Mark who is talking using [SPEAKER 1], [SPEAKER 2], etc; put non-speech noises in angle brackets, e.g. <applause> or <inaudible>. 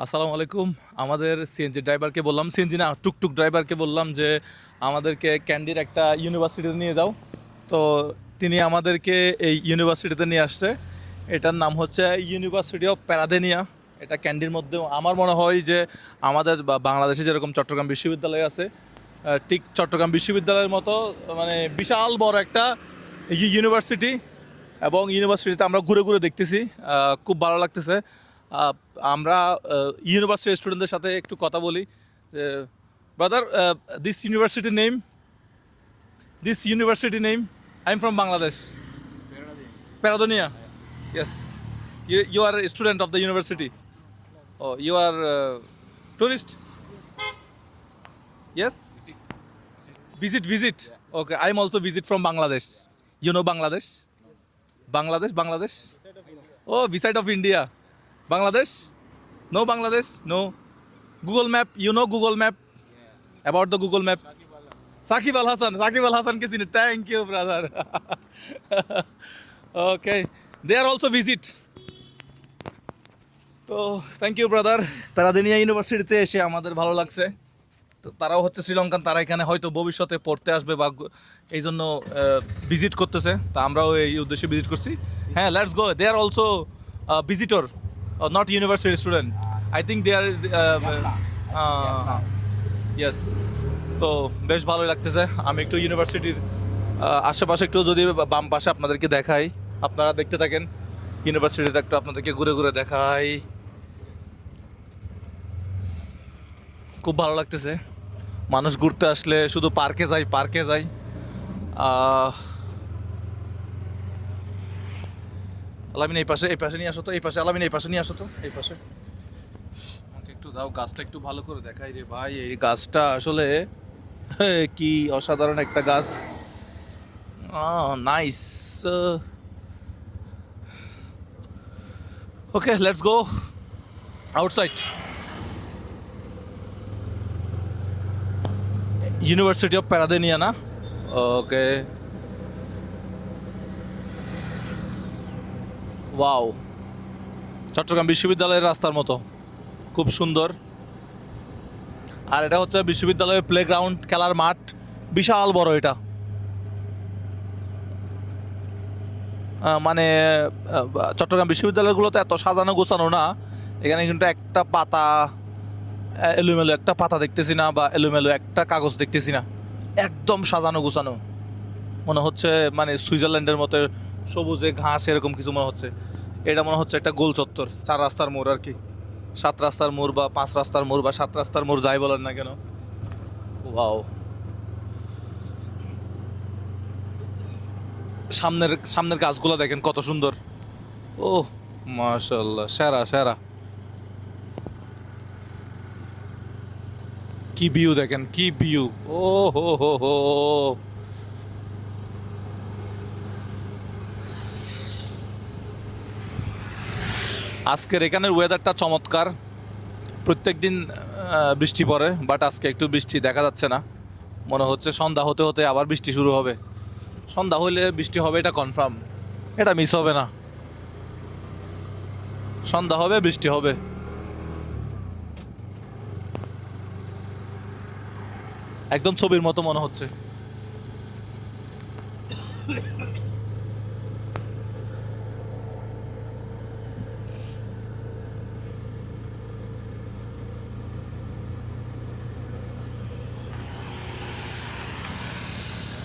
[SPEAKER 1] আসসালামু আলাইকুম। আমাদের সিএনজি ড্রাইভারকে বললাম সিএনজি না, টুকটুক ড্রাইভারকে বললাম যে, আমাদেরকে ক্যান্ডির একটা ইউনিভার্সিটিতে নিয়ে যাও। তো তিনি আমাদেরকে এই ইউনিভার্সিটিতে নিয়ে আসছে। এটার নাম হচ্ছে ইউনিভার্সিটি অফ প্যারাদেনিয়া এটা ক্যান্ডির মধ্যে আমার মনে হয় যে, আমাদের বাংলাদেশে যেরকম চট্টগ্রাম বিশ্ববিদ্যালয় আছে ঠিক চট্টগ্রাম বিশ্ববিদ্যালয়ের মতো মানে বিশাল বড় একটা ইউনিভার্সিটি এবং ইউনিভার্সিটিতে আমরা ঘুরে ঘুরে দেখতেছি খুব ভালো লাগতেছে। আমরা ইউনিভার্সিটি স্টুডেন্টদের সাথে একটু কথা বলি। Brother this university name this university name I am from Bangladesh Peradeniya yes you are student of the university O you are tourist yes visit visit. Okay, i'm also visit from bangladesh. You know bangladesh? Bangladesh bangladesh? Oh beside of india. Bangladesh no bangladesh no google map you know google map about the google map sakib al hasan sakib al hasan ke thank you brother okay they are also visit তো thank you brother Peradeniya ইউনিভার্সিটিতে এসে আমাদের ভালো লাগছে তো তারাও হচ্ছে শ্রীলঙ্কান তারা এখানে হয়তো ভবিষ্যতে পড়তে আসবে বা এই জন্য ভিজিট করতেছে তা আমরাও এই উদ্দেশ্যে ভিজিট করছি হ্যাঁ let's go they are also visitor not university student I think they are yes তো বেশ ভালোই লাগতেছে। আমি একটু ইউনিভার্সিটির আশেপাশে একটু যদি বাম পাশে আপনাদেরকে দেখাই, আপনারা দেখতে থাকেন। ইউনিভার্সিটিতে একটু আপনাদেরকে ঘুরে ঘুরে দেখাই। খুব ভালো লাগতেছে। মানুষ ঘুরতে আসলে শুধু পার্কে যাই পার্কে যাই। আলামিন এই পাশে এই পাশে নিয়ে আসো তো, এই পাশে, আলামিন এই পাশে নিয়ে আসো তো, এই পাশে। আমাকে একটু দাও, গাছটা একটু ভালো করে দেখাই রে ভাই, এই গাছটা আসলে, <laughs> কি অসাধারণ একটা গাছ। Nice okay let's go outside university of Peradeniya না? ওকে ওয়াও চট্টগ্রাম বিশ্ববিদ্যালয়ের রাস্তার মতো। খুব সুন্দর। আর এটা হচ্ছে বিশ্ববিদ্যালয়ের প্লেগ্রাউন্ড খেলার মাঠ। বিশাল বড় এটা। মানে চট্টগ্রাম বিশ্ববিদ্যালয়গুলোতে এত সাজানো গোছানো না। এখানে কিন্তু একটা পাতা এলোমেলো একটা পাতা দেখতেছি না বা এলোমেলো একটা কাগজ দেখতেছি না। একদম সাজানো গোছানো। মনে হচ্ছে মানে সুইজারল্যান্ডের মতো সবুজে ঘাস, এরকম কিছু মনে হচ্ছে। এটা মনে হচ্ছে একটা গোল চত্বর, চার রাস্তার মোড় আর কি। সাত রাস্তার মোড় বা পাঁচ রাস্তার মোড় বা সাত রাস্তার মোড় যাই বলেন না কেন। ওয়াও। সামনের সামনের গাছগুলো দেখেন কত সুন্দর। ও মাশাল্লাহ সেরা সেরা। কি ভিউ দেখেন, কি ভিউ ও হো হো হো। আজকের এখানের ওয়েদারটা চমৎকার। প্রত্যেক দিন বৃষ্টি পড়ে বাট আজকে একটু বৃষ্টি দেখা যাচ্ছে না। মনে হচ্ছে সন্ধ্যা হতে হতে আবার বৃষ্টি শুরু হবে। সন্ধ্যা হইলে বৃষ্টি হবে, এটা কনফার্ম এটা মিস হবে না। সন্ধ্যা হবে, বৃষ্টি হবে। একদম ছবির মতো মনে হচ্ছে।